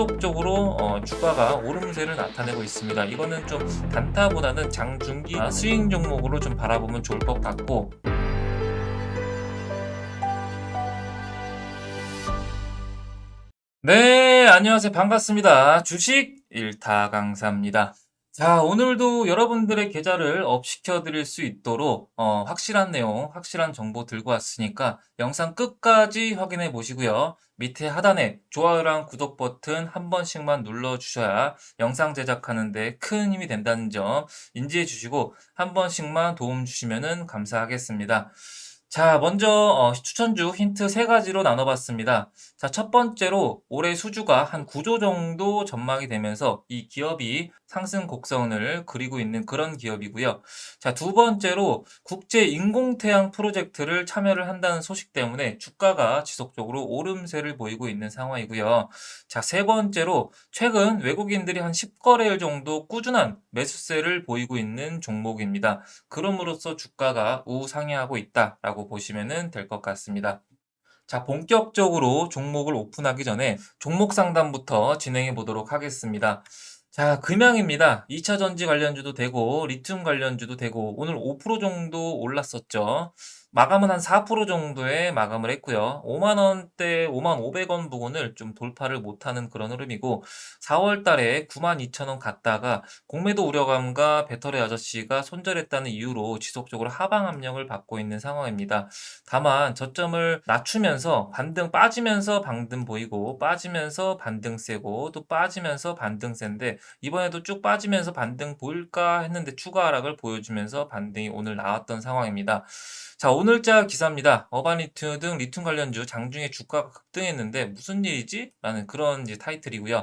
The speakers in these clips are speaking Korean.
지속적으로 어, 주가가 오름세를 나타내고 있습니다. 이거는 좀 단타보다는 장중기 아, 스윙 종목으로 좀 바라보면 좋을 것 같고 네, 안녕하세요. 반갑습니다. 주식 일타 강사입니다. 자, 오늘도 여러분들의 계좌를 업 시켜 드릴 수 있도록 어, 확실한 내용, 확실한 정보 들고 왔으니까 영상 끝까지 확인해 보시고요. 밑에 하단에 좋아요랑 구독 버튼 한 번씩만 눌러 주셔야 영상 제작하는데 큰 힘이 된다는 점 인지해 주시고 한 번씩만 도움 주시면 감사하겠습니다. 자, 먼저 어, 추천주 힌트 세 가지로 나눠봤습니다. 자, 첫 번째로 올해 수주가 한 9조 정도 전망이 되면서 이 기업이 상승 곡선을 그리고 있는 그런 기업이고요. 자, 두 번째로 국제 인공태양 프로젝트를 참여를 한다는 소식 때문에 주가가 지속적으로 오름세를 보이고 있는 상황이고요. 자, 세 번째로 최근 외국인들이 한 10거래일 정도 꾸준한 매수세를 보이고 있는 종목입니다. 그럼으로써 주가가 우상향하고 있다라고 보시면 될 것 같습니다. 자, 본격적으로 종목을 오픈하기 전에 종목 상담부터 진행해 보도록 하겠습니다. 자, 금양입니다. 2차 전지 관련주도 되고, 리튬 관련주도 되고, 오늘 5% 정도 올랐었죠. 마감은 한 4% 정도에 마감을 했고요. 5만 원대, 5만 500원 부근을 좀 돌파를 못하는 그런 흐름이고, 4월 달에 9만 2천 원 갔다가 공매도 우려감과 배터리 아저씨가 손절했다는 이유로 지속적으로 하방 압력을 받고 있는 상황입니다. 다만 저점을 낮추면서 반등 빠지면서 반등 보이고 빠지면서 반등 세고 또 빠지면서 반등 센데 이번에도 쭉 빠지면서 반등 보일까 했는데 추가 하락을 보여주면서 반등이 오늘 나왔던 상황입니다. 자, 오늘자 기사입니다. 어바니트 등 리튬 관련주 장중에 주가가 급등했는데 무슨 일이지? 라는 그런 타이틀이고요.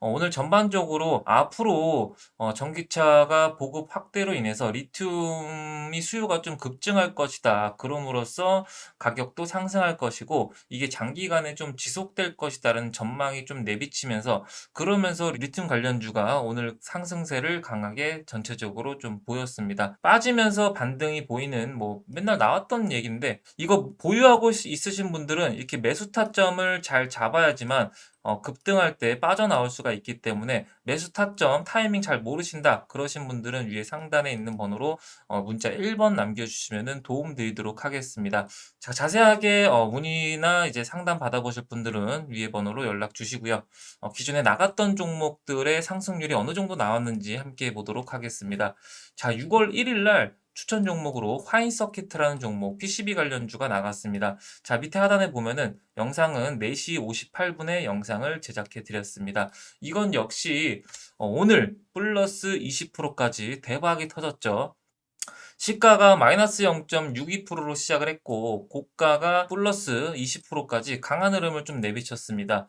어, 오늘 전반적으로 앞으로 어, 전기차가 보급 확대로 인해서 리튬이 수요가 좀 급증할 것이다. 그럼으로써 가격도 상승할 것이고 이게 장기간에 좀 지속될 것이다라는 전망이 좀 내비치면서 그러면서 리튬 관련주가 오늘 상승세를 강하게 전체적으로 좀 보였습니다. 빠지면서 반등이 보이는 뭐 맨날 나왔던 얘기인데 이거 보유하고 있으신 분들은 이렇게 매수 타점을 잘 잡아야지만 어, 급등할 때 빠져나올 수가 있기 때문에 매수 타점 타이밍 잘 모르신다 그러신 분들은 위에 상단에 있는 번호로 어, 문자 1번 남겨주시면 도움 드리도록 하겠습니다. 자, 자세하게 어, 문의나 이제 상담 받아보실 분들은 위에 번호로 연락 주시고요. 어, 기존에 나갔던 종목들의 상승률이 어느 정도 나왔는지 함께 보도록 하겠습니다. 자, 6월 1일 날 추천 종목으로 화인 서키트라는 종목 PCB 관련주가 나갔습니다. 자, 밑에 하단에 보면은 영상은 4시 58분에 영상을 제작해 드렸습니다. 이건 역시 어, 오늘 플러스 20%까지 대박이 터졌죠. 시가가 마이너스 0.62%로 시작을 했고 고가가 플러스 20%까지 강한 흐름을 좀 내비쳤습니다.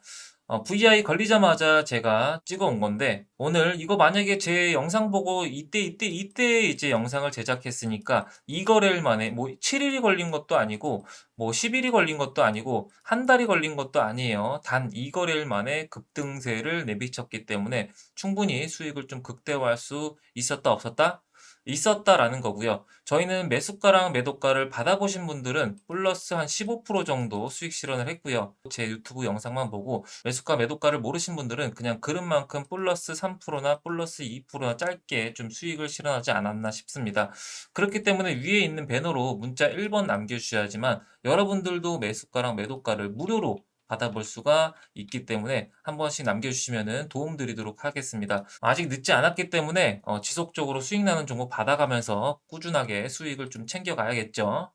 어, VI 걸리자마자 제가 찍어 온 건데 오늘 이거 만약에 제 영상 보고 이때 이때 이때 이제 영상을 제작했으니까 이 거래일 만에 뭐 7일이 걸린 것도 아니고 뭐 10일이 걸린 것도 아니고 한 달이 걸린 것도 아니에요. 단이 거래일 만에 급등세를 내비쳤기 때문에 충분히 수익을 좀 극대화할 수 있었다 없었다? 있었다라는 거고요. 저희는 매수가랑 매도가를 받아보신 분들은 플러스 한 15% 정도 수익 실현을 했고요. 제 유튜브 영상만 보고 매수가 매도가를 모르신 분들은 그냥 그릇만큼 플러스 3%나 플러스 2%나 짧게 좀 수익을 실현하지 않았나 싶습니다. 그렇기 때문에 위에 있는 배너로 문자 1번 남겨주셔야지만 여러분들도 매수가랑 매도가를 무료로 받아볼 수가 있기 때문에 한 번씩 남겨주시면 도움 드리도록 하겠습니다. 아직 늦지 않았기 때문에 어, 지속적으로 수익 나는 종목 받아가면서 꾸준하게 수익을 좀 챙겨가야겠죠.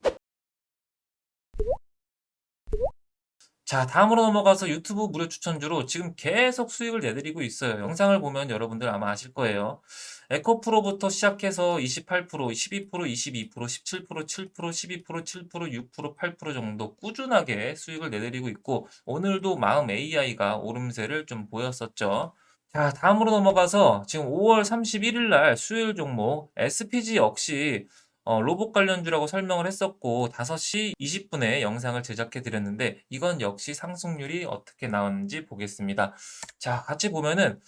자, 다음으로 넘어가서 유튜브 무료 추천주로 지금 계속 수익을 내드리고 있어요. 영상을 보면 여러분들 아마 아실 거예요. 에코프로부터 시작해서 28%, 12%, 22%, 17%, 7%, 12%, 7%, 6%, 8% 정도 꾸준하게 수익을 내드리고 있고 오늘도 마음 AI가 오름세를 좀 보였었죠. 자, 다음으로 넘어가서 지금 5월 31일 날 수요일 종목 SPG 역시 어, 로봇 관련주라고 설명을 했었고 5시 20분에 영상을 제작해 드렸는데 이건 역시 상승률이 어떻게 나왔는지 보겠습니다. 자, 같이 보면은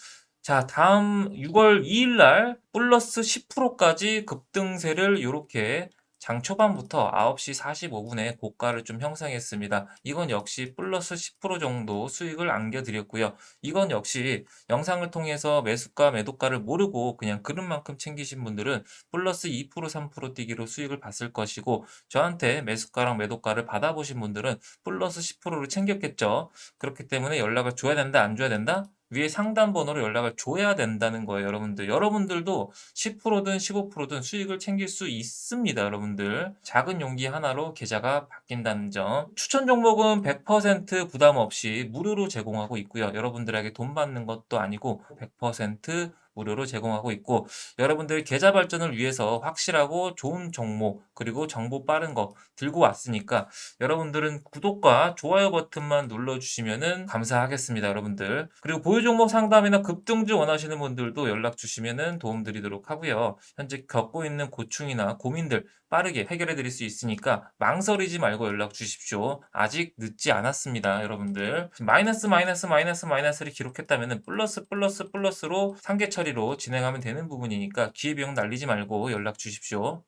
자, 다음 6월 2일 날 플러스 10%까지 급등세를 이렇게 장 초반부터 9시 45분에 고가를 좀 형성했습니다. 이건 역시 플러스 10% 정도 수익을 안겨드렸고요. 이건 역시 영상을 통해서 매수가 매도가를 모르고 그냥 그릇만큼 챙기신 분들은 플러스 2% 3% 뛰기로 수익을 봤을 것이고 저한테 매수가랑 매도가를 받아보신 분들은 플러스 10%를 챙겼겠죠. 그렇기 때문에 연락을 줘야 된다 안 줘야 된다? 위에 상담 번호로 연락을 줘야 된다는 거예요, 여러분들. 여러분들도 10%든 15%든 수익을 챙길 수 있습니다, 여러분들. 작은 용기 하나로 계좌가 바뀐다는 점. 추천 종목은 100% 부담 없이 무료로 제공하고 있고요. 여러분들에게 돈 받는 것도 아니고 100% 무료로 제공하고 있고 여러분들 계좌 발전을 위해서 확실하고 좋은 종목 그리고 정보 빠른 거 들고 왔으니까 여러분들은 구독과 좋아요 버튼만 눌러주시면은 감사하겠습니다, 여러분들. 그리고 보유 종목 상담이나 급등주 원하시는 분들도 연락 주시면은 도움 드리도록 하고요. 현재 겪고 있는 고충이나 고민들 빠르게 해결해 드릴 수 있으니까 망설이지 말고 연락 주십시오. 아직 늦지 않았습니다, 여러분들. 마이너스 마이너스 마이너스 마이너스를 기록했다면 플러스 플러스 플러스로 상계 처리 로 진행하면 되는 부분이니까 기회비용 날리지 말고 연락 주십시오.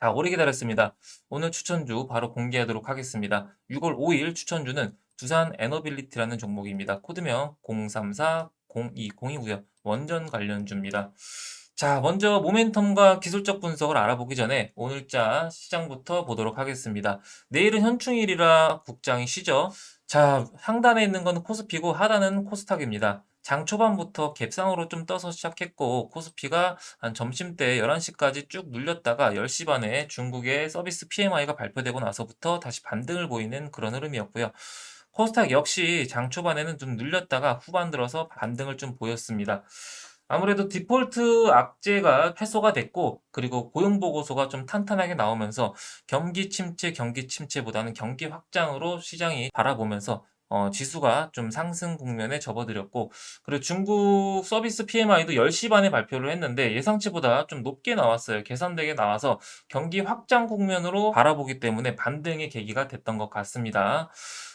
자, 오래 기다렸습니다. 오늘 추천주 바로 공개하도록 하겠습니다. 6월 5일 추천주는 두산 에너빌리티라는 종목입니다. 코드명 0340202고요 원전 관련주입니다. 자, 먼저 모멘텀과 기술적 분석을 알아보기 전에 오늘자 시장부터 보도록 하겠습니다. 내일은 현충일이라 국장이 쉬죠. 자, 상단에 있는 건 코스피고 하단은 코스닥입니다. 장 초반부터 갭상으로 좀 떠서 시작했고 코스피가 한 점심때 11시까지 쭉 눌렸다가 10시 반에 중국의 서비스 PMI가 발표되고 나서부터 다시 반등을 보이는 그런 흐름이었고요. 코스닥 역시 장 초반에는 좀 눌렸다가 후반 들어서 반등을 좀 보였습니다. 아무래도 디폴트 악재가 해소가 됐고 그리고 고용 보고서가 좀 탄탄하게 나오면서 경기 침체 경기 침체보다는 경기 확장으로 시장이 바라보면서 어, 지수가 좀 상승 국면에 접어들였고 그리고 중국 서비스 PMI도 10시 반에 발표를 했는데 예상치보다 좀 높게 나왔어요. 계산되게 나와서 경기 확장 국면으로 바라보기 때문에 반등의 계기가 됐던 것 같습니다.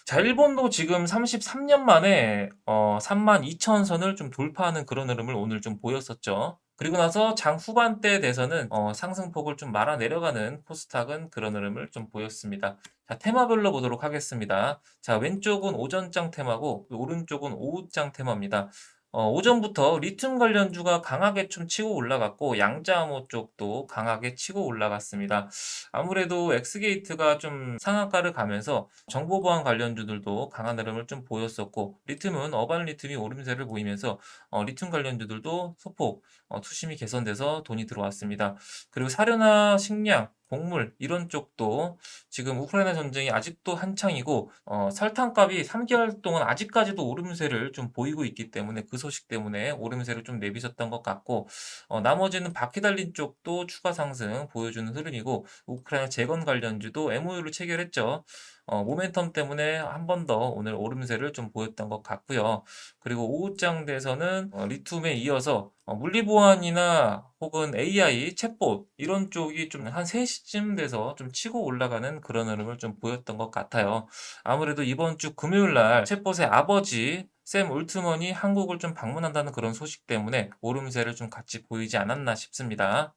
자, 일본도 지금 33년 만에 어, 32,000선을 좀 돌파하는 그런 흐름을 오늘 좀 보였었죠. 그리고 나서 장 후반때 돼서는 어, 상승폭을 좀 말아 내려가는 코스닥은 그런 흐름을 좀 보였습니다. 자, 테마별로 보도록 하겠습니다. 자, 왼쪽은 오전장 테마고 오른쪽은 오후장 테마입니다. 어, 오전부터 리튬 관련주가 강하게 좀 치고 올라갔고 양자암호 쪽도 강하게 치고 올라갔습니다. 아무래도 엑스게이트가 좀 상한가를 가면서 정보보안 관련주들도 강한 흐름을 좀 보였었고 리튬은 어반 리튬이 오름세를 보이면서 어, 리튬 관련주들도 소폭 어, 투심이 개선돼서 돈이 들어왔습니다. 그리고 사료나 식량 곡물 이런 쪽도 지금 우크라이나 전쟁이 아직도 한창이고 어, 설탕값이 3개월 동안 아직까지도 오름세를 좀 보이고 있기 때문에 그 소식 때문에 오름세를 좀 내비쳤던 것 같고 어, 나머지는 바퀴 달린 쪽도 추가 상승 보여주는 흐름이고 우크라이나 재건 관련주도 MOU를 체결했죠. 어, 모멘텀 때문에 한 번 더 오늘 오름세를 좀 보였던 것 같고요. 그리고 오후장대에서는 어, 리튬에 이어서 어, 물리보안이나 혹은 AI, 챗봇 이런 쪽이 좀 한 3시쯤 돼서 좀 치고 올라가는 그런 흐름을 좀 보였던 것 같아요. 아무래도 이번 주 금요일 날 챗봇의 아버지 샘 울트먼이 한국을 좀 방문한다는 그런 소식 때문에 오름세를 좀 같이 보이지 않았나 싶습니다.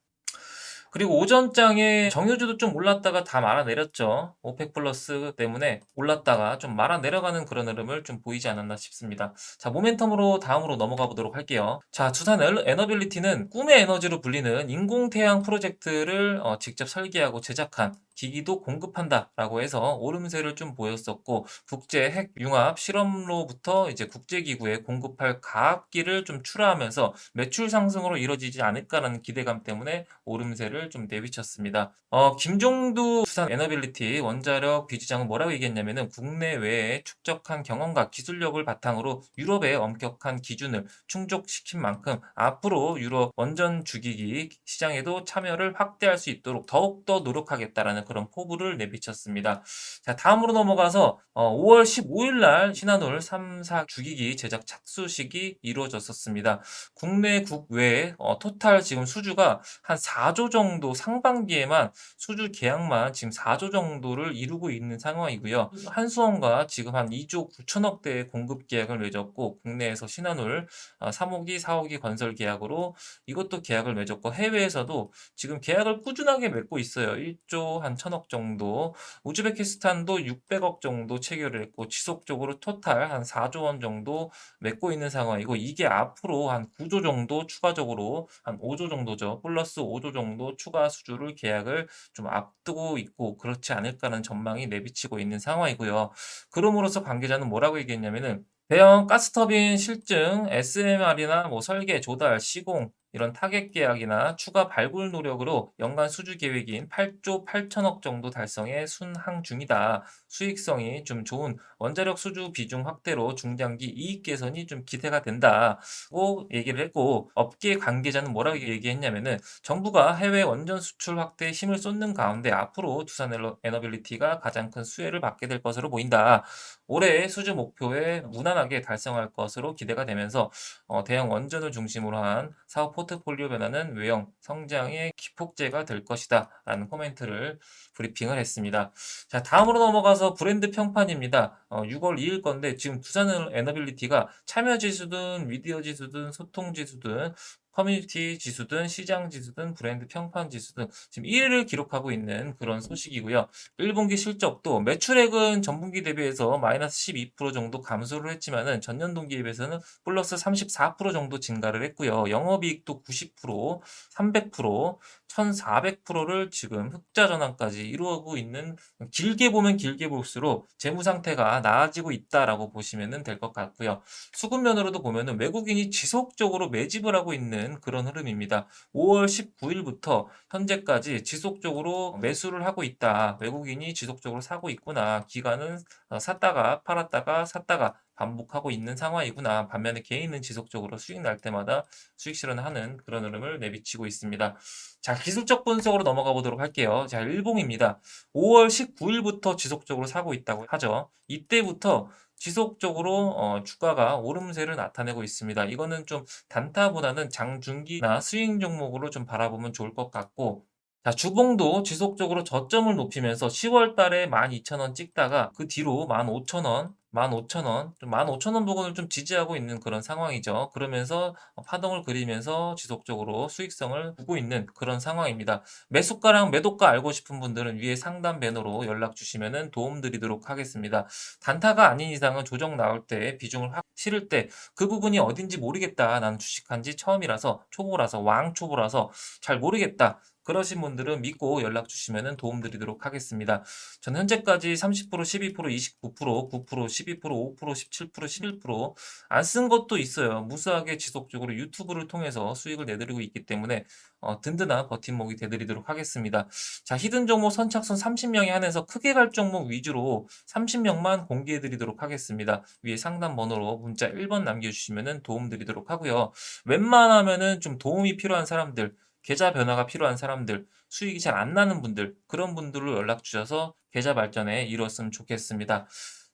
그리고 오전장에 정유주도 좀 올랐다가 다 말아 내렸죠. 오펙 플러스 때문에 올랐다가 좀 말아 내려가는 그런 흐름을 좀 보이지 않았나 싶습니다. 자, 모멘텀으로 다음으로 넘어가 보도록 할게요. 자, 두산 에너빌리티는 꿈의 에너지로 불리는 인공태양 프로젝트를 어, 직접 설계하고 제작한 기기도 공급한다라고 해서 오름세를 좀 보였었고 국제 핵 융합 실험로부터 이제 국제기구에 공급할 가압기를 좀 출하하면서 매출 상승으로 이뤄지지 않을까라는 기대감 때문에 오름세를 좀 내비쳤습니다. 어, 김종두 부산 에너빌리티 원자력 비지장은 뭐라고 얘기했냐면은 국내외에 축적한 경험과 기술력을 바탕으로 유럽의 엄격한 기준을 충족시킨 만큼 앞으로 유럽 원전 주기기 시장에도 참여를 확대할 수 있도록 더욱더 노력하겠다라는 그런 포부를 내비쳤습니다. 자, 다음으로 넘어가서 어, 5월 15일 날 신한울 3, 4 주기기 제작 착수식이 이루어졌었습니다. 국내 국외 어, 토탈 지금 수주가 한 4조 정도 상반기에만 수주 계약만 지금 4조 정도를 이루고 있는 상황이고요. 한수원과 지금 한 2조 9천억 대의 공급 계약을 맺었고 국내에서 신한울 3호기, 4호기 건설 계약으로 이것도 계약을 맺었고 해외에서도 지금 계약을 꾸준하게 맺고 있어요. 1조 한 천억 정도. 우즈베키스탄도 600억 정도 체결을 했고 지속적으로 토탈 한 4조 원 정도 맺고 있는 상황이고 이게 앞으로 한 9조 정도 추가적으로 한 5조 정도죠. 플러스 5조 정도 추가 수주를 계약을 좀 앞두고 있고 그렇지 않을까라는 전망이 내비치고 있는 상황이고요. 그럼으로써 관계자는 뭐라고 얘기했냐면은 대형 가스터빈 실증, SMR이나 뭐 설계, 조달, 시공 이런 타겟 계약이나 추가 발굴 노력으로 연간 수주 계획인 8조 8천억 정도 달성에 순항 중이다. 수익성이 좀 좋은 원자력 수주 비중 확대로 중장기 이익 개선이 좀 기대가 된다고 얘기를 했고 업계 관계자는 뭐라고 얘기했냐면은 정부가 해외 원전 수출 확대에 힘을 쏟는 가운데 앞으로 두산 에너- 에너빌리티가 가장 큰 수혜를 받게 될 것으로 보인다. 올해 수주 목표에 무난하게 달성할 것으로 기대가 되면서 어, 대형 원전을 중심으로 한 사업 포트폴리오 변화는 외형 성장의 기폭제가 될 것이다. 라는 코멘트를 브리핑을 했습니다. 자, 다음으로 넘어가서 브랜드 평판입니다. 어, 6월 2일 건데 지금 두산 에너빌리티가 참여 지수든 미디어 지수든 소통 지수든 커뮤니티 지수든 시장 지수든 브랜드 평판 지수든 지금 1위를 기록하고 있는 그런 소식이고요. 1분기 실적도 매출액은 전분기 대비해서 마이너스 12% 정도 감소를 했지만은 전년 동기에 비해서는 플러스 34% 정도 증가를 했고요. 영업이익도 90%, 300%, 1,400%를 지금 흑자 전환까지 이루고 있는 길게 보면 길게 볼수록 재무 상태가 나아지고 있다라고 보시면 될 것 같고요. 수급 면으로도 보면은 외국인이 지속적으로 매집을 하고 있는 그런 흐름입니다. 5월 19일부터 현재까지 지속적으로 매수를 하고 있다. 외국인이 지속적으로 사고 있구나. 기간은 어, 샀다가 팔았다가 샀다가 반복하고 있는 상황이구나. 반면에 개인은 지속적으로 수익 날 때마다 수익 실현하는 그런 흐름을 내비치고 있습니다. 자, 기술적 분석으로 넘어가 보도록 할게요. 자, 일봉입니다. 5월 19일부터 지속적으로 사고 있다고 하죠. 이때부터 지속적으로 어, 주가가 오름세를 나타내고 있습니다. 이거는 좀 단타보다는 장중기나 스윙 종목으로 좀 바라보면 좋을 것 같고 자, 주봉도 지속적으로 저점을 높이면서 10월 달에 12,000원 찍다가 그 뒤로 15,000원, 15,000원, 좀 15,000원 부분을 좀 지지하고 있는 그런 상황이죠. 그러면서 파동을 그리면서 지속적으로 수익성을 보고 있는 그런 상황입니다. 매수가랑 매도가 알고 싶은 분들은 위에 상담 배너로 연락 주시면 도움 드리도록 하겠습니다. 단타가 아닌 이상은 조정 나올 때 비중을 확 실을 때 그 부분이 어딘지 모르겠다. 나는 주식한 지 처음이라서 초보라서 왕초보라서 잘 모르겠다. 그러신 분들은 믿고 연락 주시면 도움 드리도록 하겠습니다. 저는 현재까지 30%, 12%, 29%, 9%, 12%, 5%, 17%, 11%안 쓴 것도 있어요. 무수하게 지속적으로 유튜브를 통해서 수익을 내드리고 있기 때문에 어, 든든한 버팀목이 되드리도록 하겠습니다. 자, 히든 종목 선착순 30명에 한해서 크게 갈 종목 위주로 30명만 공개해 드리도록 하겠습니다. 위에 상담 번호로 문자 1번 남겨주시면 도움 드리도록 하고요. 웬만하면은 좀 도움이 필요한 사람들, 계좌 변화가 필요한 사람들, 수익이 잘 안 나는 분들, 그런 분들로 연락 주셔서 계좌 발전에 이뤘으면 좋겠습니다.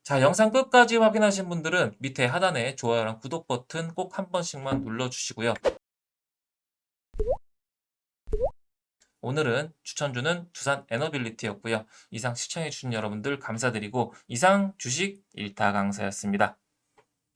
자, 영상 끝까지 확인하신 분들은 밑에 하단에 좋아요랑 구독 버튼 꼭 한 번씩만 눌러주시고요. 오늘은 추천주는 두산 에너빌리티였고요. 이상 시청해주신 여러분들 감사드리고 이상 주식 일타 강사였습니다.